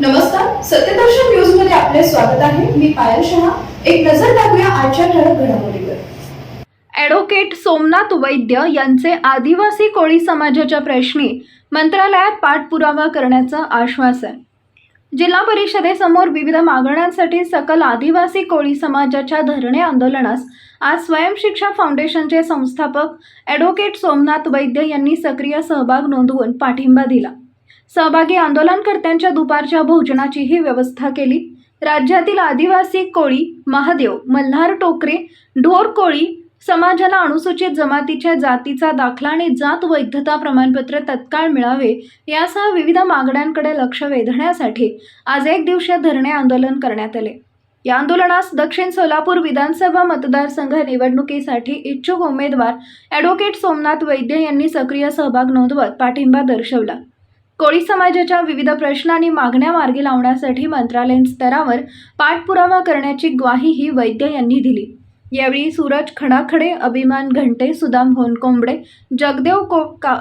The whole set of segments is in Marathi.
नमस्कार सत्यदर्शन न्यूजमध्ये आपले स्वागत आहे. मी पायल शहा. एक नजर टाकूया आजच्या ठळक घडामोडीवर. ॲडव्होकेट सोमनाथ वैद्य यांचे आदिवासी कोळी समाजाच्या प्रश्नी मंत्रालयात पाठपुरावा करण्याचं आश्वासन. जिल्हा परिषदेसमोर विविध मागण्यांसाठी सकल आदिवासी कोळी समाजाच्या धरणे आंदोलनास आज स्वयंशिक्षा फाउंडेशनचे संस्थापक ॲडव्होकेट सोमनाथ वैद्य यांनी सक्रिय सहभाग नोंदवून पाठिंबा दिला. सहभागी आंदोलनकर्त्यांच्या दुपारच्या भोजनाचीही व्यवस्था केली. राज्यातील आदिवासी कोळी महादेव मल्हार टोकरे ढोर कोळी समाजाला अनुसूचित जमातीच्या जातीचा दाखला आणि जात वैधता प्रमाणपत्र तत्काळ मिळावे यासह विविध मागण्यांकडे लक्ष वेधण्यासाठी आज एक दिवसीय धरणे आंदोलन करण्यात आले. या आंदोलनास दक्षिण सोलापूर विधानसभा मतदारसंघ निवडणुकीसाठी इच्छुक उमेदवार ॲडव्होकेट सोमनाथ वैद्य यांनी सक्रिय सहभाग नोंदवत पाठिंबा दर्शवला. कोळी समाजाच्या विविध प्रश्न आणि मागण्या मार्गी लावण्यासाठी मंत्रालयीन स्तरावर पाठपुरावा करण्याची ग्वाहीही वैद्य यांनी दिली. यावेळी सूरज खडाखडे अभिमान घंटे सुदाम होनकोंबडे जगदेव को का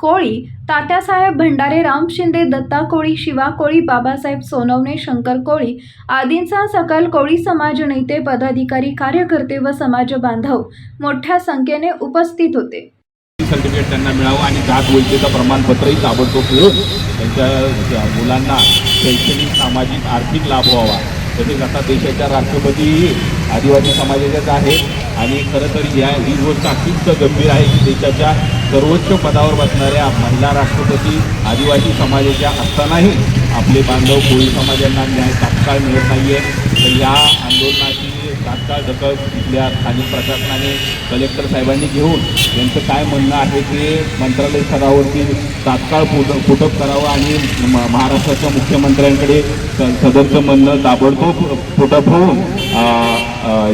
कोळी तात्यासाहेब भंडारे राम शिंदे दत्ता कोळी शिवा कोळी बाबासाहेब सोनवणे शंकर कोळी आदींचा सकल कोळी समाज नेते पदाधिकारी कार्यकर्ते व समाज बांधव मोठ्या संख्येने उपस्थित होते. सर्टिफिकेट त्यांना मिळावं आणि जात वैद्यता प्रमाणपत्रही ताबडतोब मिळून त्यांच्या मुलांना शैक्षणिक सामाजिक आर्थिक लाभ व्हावा. तसेच आता देशाच्या राष्ट्रपतीही आदिवासी समाजाच्याच आहेत आणि खरं तर या ही गोष्ट अतिशय गंभीर आहे की देशाच्या सर्वोच्च पदावर बसणाऱ्या महिला राष्ट्रपती आदिवासी समाजाच्या असतानाही आपले बांधव कोळी समाजांना न्याय तात्काळ मिळत नाही आहे तर या आंदोलनाची तात्काळ दखल इथल्या स्थानिक प्रशासनाने कलेक्टर साहेबांनी घेऊन यांचं काय म्हणणं आहे ते मंत्रालय स्तरावरती तात्काळ फुट फुटअप करावं आणि म- महाराष्ट्राच्या मुख्यमंत्र्यांकडे स- सदरचं म्हणणं ताबडतोब फुटअप होऊन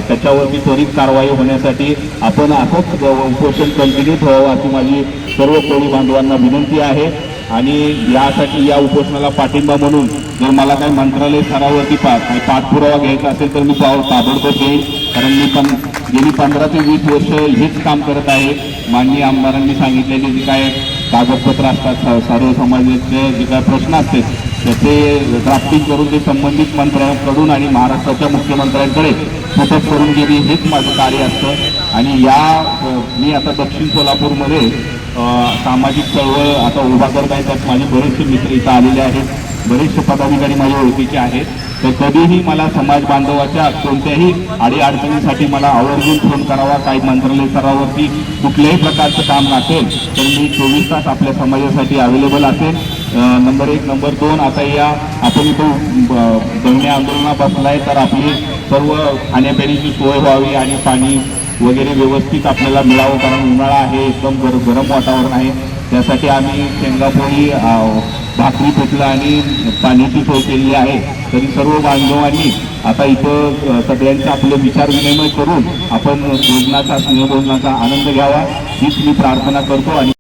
त्याच्यावरती त्वरित कारवाई होण्यासाठी आपण असंच उपोषण कंटिन्यू ठेवावं अशी माझी सर्व कोळी बांधवांना विनंती आहे. आणि यासाठी या उपोषणाला पाठिंबा म्हणून जर मला काही मंत्रालय स्तरावरती पा काही पाठपुरावा घ्यायचा असेल तर मी ताबडतोब घेईन. कारण मी पण गेली पंधरा ते वीस वर्ष हेच काम करत आहे. माननीय आमदारांनी सांगितलेले जे काय कागदपत्र असतात स- सर्व समाजाचे जे काय प्रश्न असतात त्याचे ड्राफ्टिंग करून ते संबंधित मंत्र्यांकडून आणि महाराष्ट्राच्या मुख्यमंत्र्यांकडे फुटअप करून गेली हेच माझं कार्य असतं. आणि या मी आता दक्षिण सोलापूरमध्ये सामाजिक चळवळ आता उभा करत आहे त्यात माझे बरेचसे मित्र इथं आलेले आहेत. बरेचसे पदाधिकारी माझ्या ओळखीचे आहेत. तर कधीही मला समाज बांधवाच्या कोणत्याही अडीअडचणीसाठी मला आवर्जून फोन करावा काही मंत्रालय स्तरावरती कुठल्याही प्रकारचं काम नसेल तर मी चोवीस तास आपल्या समाजासाठी अवेलेबल असेल. नंबर एक नंबर दोन आता या आपण इथं ब- धरणे आंदोलना आहे तर आपली सर्व खाण्यापिण्याची सोय व्हावी आणि पाणी वगैरे व्यवस्थित आपल्याला मिळावं कारण उन्हाळा आहे एकदम गर गरम वातावरण आहे. त्यासाठी आम्ही शेंगापोळी भाकरी पिठलं आणि पाण्याची सोय केलेली आहे. तरी सर्व बांधवांनी आता इथं सगळ्यांचा सगळ्यांचे आपले विचार विनिमय करून आपण भोजनाचा स्नेहभोजनाचा आनंद घ्यावा हीच मी प्रार्थना करतो आणि